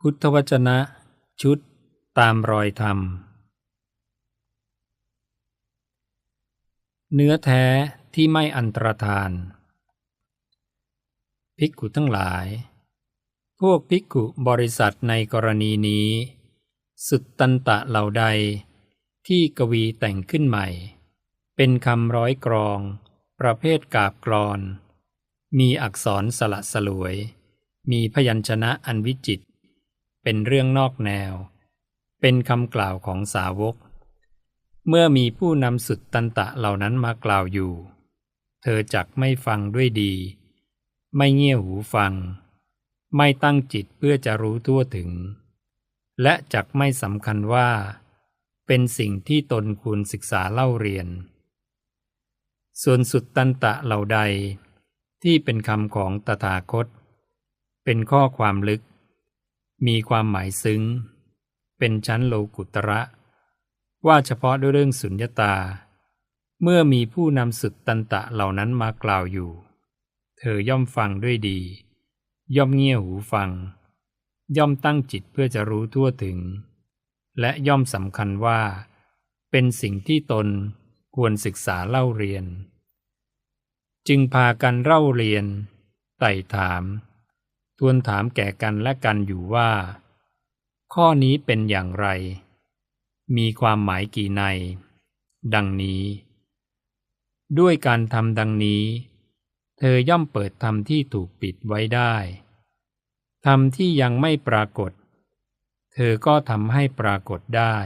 พุทธวจนะชุดตามรอยธรรม เนื้อแท้ที่ไม่อันตรธาน ภิกขุทั้งหลาย พวกภิกขุบริษัทในกรณีนี้ สุดตันตะเหล่าใด ที่กวีแต่งขึ้นใหม่ เป็นคำร้อยกรอง ประเภทกาบกรอน มีอักษรสละสลวย มีพยัญชนะอันวิจิตร เป็นเรื่องนอกแนว เป็นคำกล่าวของสาวก เมื่อมีผู้นำสุดตันตะเหล่านั้นมากล่าวอยู่ เธอจักไม่ฟังด้วยดี ไม่เงี่ยหูฟัง ไม่ตั้งจิตเพื่อจะรู้ทั่วถึง และจักไม่สำคัญว่า เป็นสิ่งที่ตนควรศึกษาเล่าเรียน ส่วนสุดตันตะเหล่าใดที่เป็นคำของตถาคต เป็นข้อความลึก มีความหมายซึ้ง เป็นชั้นโลกุตระ ว่าเฉพาะด้วยเรื่องสุญญตา เมื่อมีผู้นำสุดตันตะเหล่านั้นมากล่าวอยู่ เธอย่อมฟังด้วยดี ย่อมเงี่ยหูฟัง ย่อมตั้งจิตเพื่อจะรู้ทั่วถึง และย่อมสำคัญว่า เป็นสิ่งที่ตนควรศึกษาเล่าเรียน จึงพากันเล่าเรียน ไต่ถาม ทวนถามแก่กันและกันอยู่ว่า ข้อนี้เป็นอย่างไร มีความหมายกี่ใน ดังนี้ ด้วยการทำดังนี้ เธอย่อมเปิดธรรมที่ถูกปิดไว้ได้ธรรมที่ยังไม่ปรากฏ เธอก็ทำให้ปรากฏได้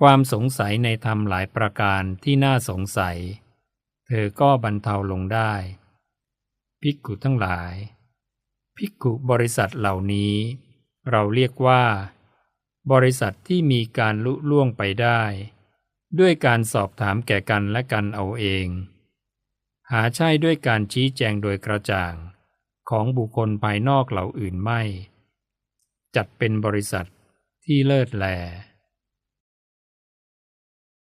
ความสงสัยในธรรมหลายประการที่น่าสงสัย เธอก็บรรเทาลงได้ ภิกขุทั้งหลาย ภิกขุบริษัทเหล่านี้ เราเรียกว่า บริษัทที่มีการลุล่วงไปได้ ด้วยการสอบถามแก่กันและกันเอาเอง หาใช่ด้วยการชี้แจงโดยกระจ่าง ของบุคคลภายนอกเหล่าอื่นไม่ จัดเป็นบริษัทที่เลิศแล